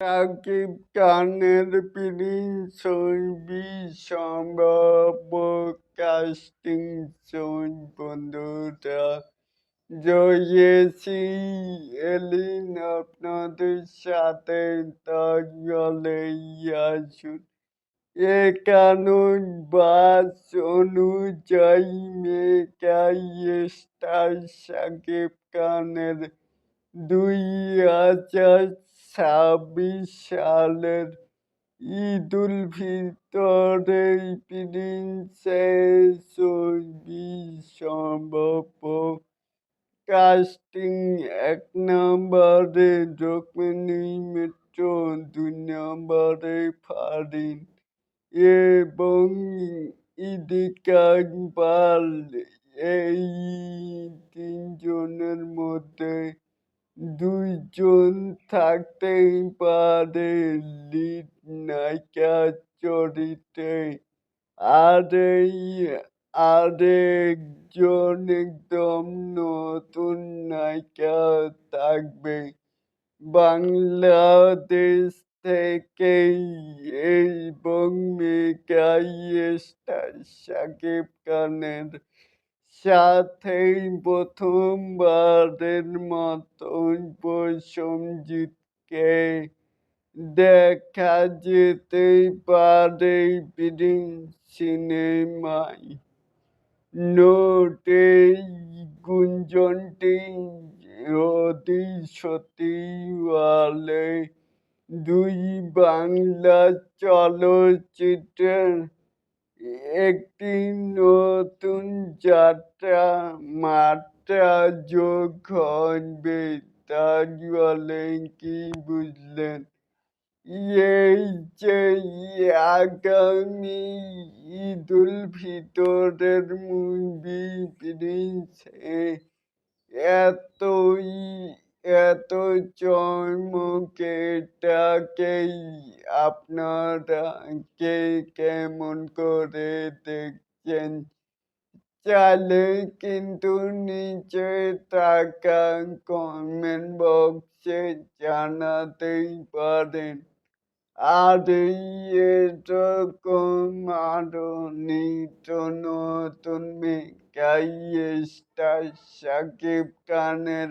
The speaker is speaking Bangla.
সাকিব খানের প্রিন্স ছবি, সম্ভাব্য কাস্টিং সৌজ বন্ধুরা জয়েছি এলিন, আপনাদের সাথে তাহলে আসুন। এ কানুন বাস অনুযায়ী মেকাই স্টার সাকিব খানের দুই হাজার ছাব্বিশ সালের ঈদ উল ফিতরে প্রিন্সেস ছবি সম্ভাব্য কাস্টিং এক নম্বরে রুক্মিণী মিত্র দুই নম্বরে, ফারিন এবং ইদিকা ইকবাল এই তিনজনের মধ্যে দুইজন থাকতেই পারে লিড নায়িকা চরিত্রে আর এই আরেকজন একদম নতুন নায়িকা থাকবে। বাংলাদেশ থেকেই এবং মেগাই স্টার সাকিব খানের সাথেই প্রথমবারের মতন প্রসেনজিৎকে দেখা যেতে পারে প্রিন্স সিনেমায়। নোট গুঞ্জনটি সত্যি বলে, দুই বাংলা চলচ্চিত্রের একটি নতুন যাত্রা, মাত্রা যোগ হবে তাহলে কি বুঝলেন? এই যে আগামী ঈদ উল ফিতরের মুভি প্রিন্সে, এতই এত চমক এটাকেই আপনারা কে কেমন করে দেখছেন? চাইলে কিন্তু নিচে থাকা কমেন্ট বক্সে জানাতেই পারেন, আর এরকম আরও নিত্য নতুন মেকাই স্টার সাকিব খানের